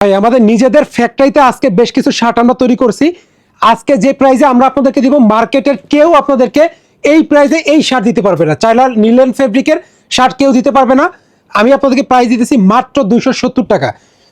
ভাই, আমাদের নিজেদের ফ্যাক্টরিতে আজকে বেশ কিছু শার্ট আমরা তৈরি করছি। আজকে যে প্রাইসে আমরা আপনাদেরকে দিব মার্কেটের কেউ আপনাদেরকে এই প্রাইসে এই শার্ট দিতে পারবে না। চাইলা নিলেন ফেব্রিকের শার্ট কেউ দিতে পারবে না। আমি আপনাদেরকে প্রাইস দিতেছি মাত্র দুইশো সত্তর টাকা।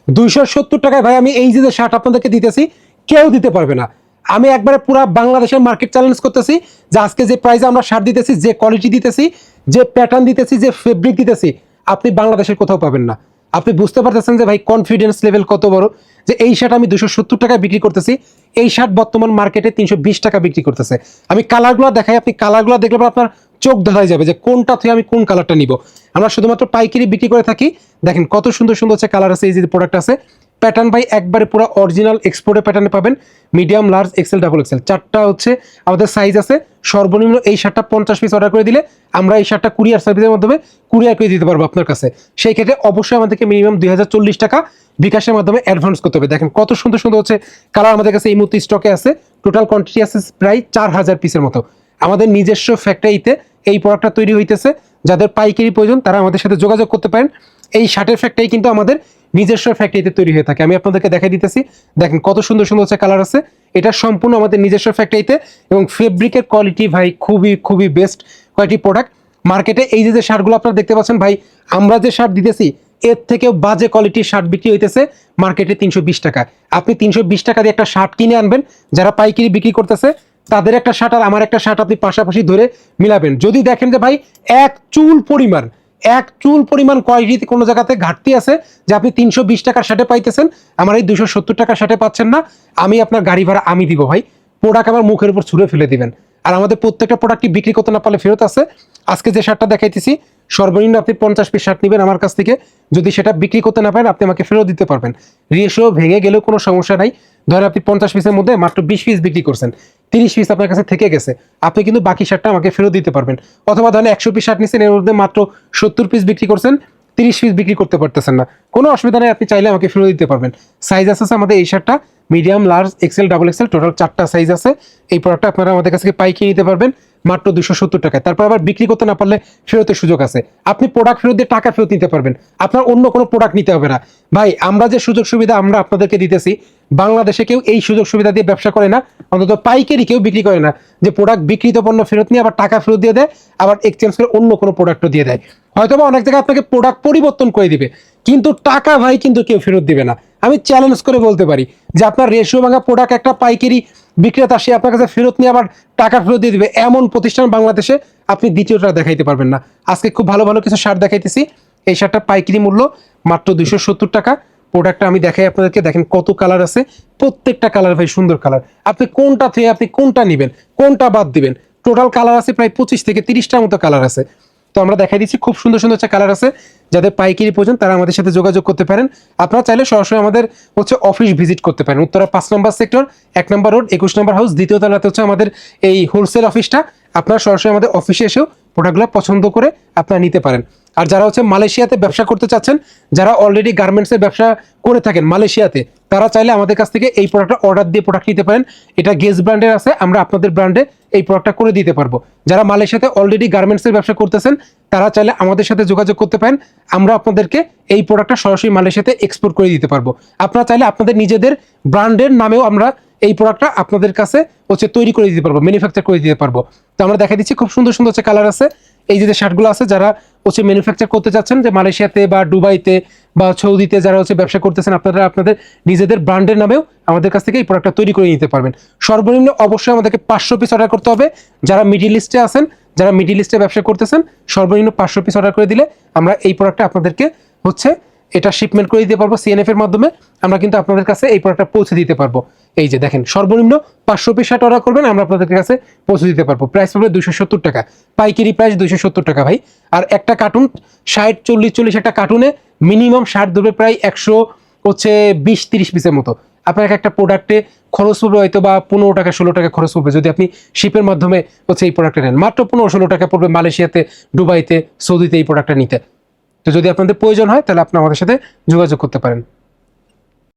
দুইশো সত্তর টাকায় ভাই, আমি এই যে যে শার্ট আপনাদেরকে দিতেছি, কেউ দিতে পারবে না। আমি একবারে পুরো বাংলাদেশের মার্কেট চ্যালেঞ্জ করতেছি যে আজকে যে প্রাইসে আমরা শার্ট দিতেছি, যে কোয়ালিটি দিতেছি, যে প্যাটার্ন দিতেছি, যে ফেব্রিক দিতেছি, আপনি বাংলাদেশের কোথাও পাবেন না। আপনি বুঝতে পারতেছেন যে ভাই কনফিডেন্স লেভেল কত বড়? যে এই শার্ট আমি দুশো সত্তর টাকায় বিক্রি করতেছি, এই শার্ট বর্তমান মার্কেটে তিনশো বিশ টাকা বিক্রি করতেছে। আমি কালারগুলো দেখাই, আপনি কালারগুলো দেখলে আপনার চোখ ধরাই যাবে যে কোনটা থেকে আমি কোন কালারটা নিব। আমরা শুধুমাত্র পাইকারি বিক্রি করে থাকি। দেখেন কত সুন্দর সুন্দর হচ্ছে কালার আছে, এই যে প্রোডাক্ট আছে। প্যাটার্ন বাই একবারে পুরো অরিজিনাল এক্সপোর্টের প্যাটার্নে পাবেন। Medium large XL double XL চারটা হচ্ছে আমাদের সাইজ আছে। সর্বনিম্ন এই শার্টটা পঞ্চাশ পিস অর্ডার করে দিলে আমরা এই শার্টটা কুরিয়ার সার্ভিসের মাধ্যমে কুরিয়ার করে দিতে পারব আপনার কাছে। সেই ক্ষেত্রে অবশ্যই আমাদেরকে মিনিমাম দুই হাজার চল্লিশ টাকা বিকাশের মাধ্যমে অ্যাডভান্স করতে হবে। দেখেন কত সুন্দর সুন্দর হচ্ছে কালার আমাদের কাছে এই মুহূর্তে স্টকে আছে। টোটাল কোয়ান্টিটি আছে প্রায় চার হাজার পিসের মতো। আমাদের নিজস্ব ফ্যাক্টরিতে এই প্রোডাক্টটা তৈরি হইতেছে। যাদের পাইকারি প্রয়োজন তারা আমাদের সাথে যোগাযোগ করতে পারেন। এই শার্টের ফ্যাক্টরি কিন্তু আমাদের নিজস্ব ফ্যাক্টরিতে তৈরি হয়ে থাকে। আমি আপনাদেরকে দেখাই দিতেছি। দেখেন কত সুন্দর সুন্দর হচ্ছে কালার আছে। এটা সম্পূর্ণ আমাদের নিজস্ব ফ্যাক্টরিতে এবং ফেব্রিকের কোয়ালিটি ভাই খুবই খুবই বেস্ট কোয়ালিটি প্রোডাক্ট মার্কেটে এই যে যে শার্টগুলো আপনারা দেখতে পাচ্ছেন ভাই, আমরা যে শার্ট দিতেছি, এর থেকেও বাজে কোয়ালিটির শার্ট বিক্রি হইতেছে মার্কেটে তিনশো বিশ টাকা আপনি তিনশো বিশ টাকা দিয়ে একটা শার্ট কিনে আনবেন, যারা পাইকারি বিক্রি করতেছে, তাদের একটা শার্ট আর আমার একটা শার্ট আপনি পাশাপাশি ধরে মিলাবেন। যদি দেখেন যে ভাই, এক চুল পরিমাণ এক চুল পরিমাণ কোয়ালিটিতে কোনো জায়গাতে ঘাটতি আছে যে আপনি তিনশো বিশ টাকার শার্টে পাইতেছেন, আমার এই দুশো সত্তর টাকার শার্টে পাচ্ছেন না, আমি আপনার গাড়ি ভাড়া আমি দিব ভাই। প্রোডাক্ট আমার মুখের উপর ছুঁড়ে ফেলে দিবেন। আর আমাদের প্রত্যেকটা প্রোডাক্টই বিক্রি করতে না পারলে ফেরত আছে। আজকে যে শার্টটা দেখাইতেছি, সর্বনিম্ন আপনি পঞ্চাশ পিস শার্ট নেবেন আমার কাছ থেকে। যদি সেটা বিক্রি করতে না পারেন, আপনি আমাকে ফেরত দিতে পারবেন। রেশিও ভেঙে গেলেও কোনো সমস্যা নাই। ধরেন আপনি পঞ্চাশ পিসের মধ্যে মাত্র বিশ পিস বিক্রি করছেন। তিরিশ পিস আপনার কাছে থেকে গেছে। আপনি কিন্তু বাকি শার্টটা আমাকে ফেরত দিতে পারবেন। অথবা ধরেন একশো পিস শার্ট নিচ্ছেন এর মধ্যে মাত্র সত্তর পিস বিক্রি করছেন, তিরিশ পিস বিক্রি করতে পারতেছেন না। কোনো অসুবিধা নেই, আপনি চাইলে আমাকে ফেরত দিতে পারবেন। সাইজ আছে আমাদের এই শার্টটা medium large XL double XL total চারটা সাইজ আছে। এই প্রোডাক্টটা আপনারা আমাদের কাছ থেকে পাইকিয়ে নিতে পারবেন, মাত্র দুশো সত্তর টাকায়। তারপর আবার বিক্রি করতে না পারলে ফেরতের সুযোগ আছে। আপনি প্রোডাক্ট ফেরত দিয়ে টাকা ফেরত নিতে পারবেন। আপনার অন্য কোনো প্রোডাক্ট নিতে হবে না। ভাই, আমরা যে সুযোগ সুবিধা আমরা আপনাদেরকে দিতেছি, বাংলাদেশে কেউ এই সুযোগ সুবিধা দিয়ে ব্যবসা করে না। অন্তত পাইকারি কেউ বিক্রি করে না। যে প্রোডাক্ট বিক্রিত পণ্য ফেরত নিয়ে আবার টাকা ফেরত দিয়ে দেয়, আবার এক্সচেঞ্জ করে অন্য কোনো প্রোডাক্টও দিয়ে দেয়। হয়তোবা অনেক জায়গায় আপনাকে প্রোডাক্ট পরিবর্তন করে দিবে। কিন্তু টাকা ভাই কিন্তু কেউ ফেরত দিবে না। আমি চ্যালেঞ্জ করে বলতে পারি যে আপনার রেশিও ভাঙা প্রোডাক্ট একটা পাইকারি বিক্রেতা, সে আপনার কাছে ফেরত নিয়ে আবার টাকা ফেরত দিয়ে দিবে। এমন প্রতিষ্ঠান বাংলাদেশে আপনি দ্বিতীয়টা দেখাইতে পারবেন না। আজকে খুব ভালো ভালো কিছু সার দেখাইতেছি। এই শার্টটা পাইকারি মূল্য মাত্র দুশো সত্তর টাকা। প্রোডাক্টটা আমি দেখাই আপনাদেরকে। দেখেন কত কালার আছে। প্রত্যেকটা কালার ভাই সুন্দর কালার আপনি কোনটা থেকে আপনি কোনটা নেবেন, কোনটা বাদ দিবেন? টোটাল কালার আছে প্রায় পঁচিশ থেকে তিরিশটার মতো কালার আছে। তো আমরা দেখাই দিচ্ছি, খুব সুন্দর সুন্দর একটা কালার আছে। যাদের পাইকারি প্রয়োজন, তারা আমাদের সাথে যোগাযোগ করতে পারেন। আপনারা চাইলে সরাসরি আমাদের হচ্ছে অফিস ভিজিট করতে পারেন। উত্তরা পাঁচ নম্বর সেক্টর এক নম্বর রোড একুশ নম্বর হাউস দ্বিতীয় তলাতে হচ্ছে আমাদের এই হোলসেল অফিসটা আপনারা সরাসরি আমাদের অফিসে এসেও প্রোডাক্টগুলো পছন্দ করে আপনারা নিতে পারেন। আর যারা হচ্ছে মালয়েশিয়াতে ব্যবসা করতে চাচ্ছেন, যারা অলরেডি গার্মেন্টসের ব্যবসা করে থাকেন মালয়েশিয়াতে, তারা চাইলে আমাদের কাছ থেকে এই প্রোডাক্টটা অর্ডার দিয়ে প্রোডাক্ট নিতে পারেন। এটা গেস ব্র্যান্ডের আছে, আমরা আপনাদের ব্র্যান্ডে এই প্রোডাক্টটা করে দিতে পারব। যারা মালয়েশিয়াতে অলরেডি গার্মেন্টসের ব্যবসা করতেছেন, তারা চাইলে আমাদের সাথে যোগাযোগ করতে পারেন। আমরা আপনাদেরকে এই প্রোডাক্টটা সরাসরি মালয়েশিয়াতে এক্সপোর্ট করে দিতে পারব। আপনারা চাইলে আপনাদের নিজেদের ব্র্যান্ডের নামেও আমরা এই প্রোডাক্টটা আপনাদের কাছে হচ্ছে তৈরি করে দিতে পারব ম্যানুফ্যাকচার করে দিতে পারব। তো আমরা দেখা দিচ্ছি, খুব সুন্দর সুন্দর হচ্ছে কালার আছে। এই যে শার্টগুলো আছে, যারা হচ্ছে ম্যানুফ্যাকচার করতে চাচ্ছেন, যে মালয়েশিয়াতে বা দুবাইতে বা সৌদিতে যারা হচ্ছে ব্যবসা করতেছেন, আপনারা আপনাদের নিজেদের ব্র্যান্ডের নামেও আমাদের কাছ থেকে এই প্রোডাক্টটা তৈরি করে নিতে পারবেন। সর্বনিম্ন অবশ্যই আমাদেরকে পাঁচশো পিস অর্ডার করতে হবে। যারা মিডিল লিস্টে আছেন, যারা মিডিল লিস্টে ব্যবসা করতেছেন, সর্বনিম্ন পাঁচশো পিস অর্ডার করে দিলে আমরা এই প্রোডাক্টটা আপনাদেরকে হচ্ছে এটা শিপমেন্ট করে দিতে পারব সিএনএফ এর মাধ্যমে। আমরা কিন্তু আপনাদের কাছে এই প্রোডাক্টটা পৌঁছে দিতে পারব। এই যে দেখেন, সর্বনিম্ন পাঁচশো পিস শার্ট অর্ডার করবেন, আমরা আপনাদের কাছে পৌঁছে দিতে পারব। প্রাইস পড়বে দুশো সত্তর টাকা। পাইকারি প্রাইস দুশো সত্তর টাকা ভাই। আর একটা কার্টুন ষাট, চল্লিশ চল্লিশ একটা কার্টুনে মিনিমাম শার্ট ধরবে প্রায় একশো হচ্ছে বিশ, তিরিশ পিসের মতো। আপনার একটা প্রোডাক্টে খরচ পড়বে হয়তো বা পনেরো টাকা, ষোলো টাকা খরচ পড়বে। যদি আপনি শিপের মাধ্যমে হচ্ছে এই প্রোডাক্টটা নেন, মাত্র পনেরো, ষোলো টাকা পড়বে মালয়েশিয়াতে, দুবাইতে, সৌদিতে এই প্রোডাক্টটা নিতে। তো যদি আপনাদের প্রয়োজন হয় তাহলে আপনি আমাদের সাথে যোগাযোগ করতে পারেন।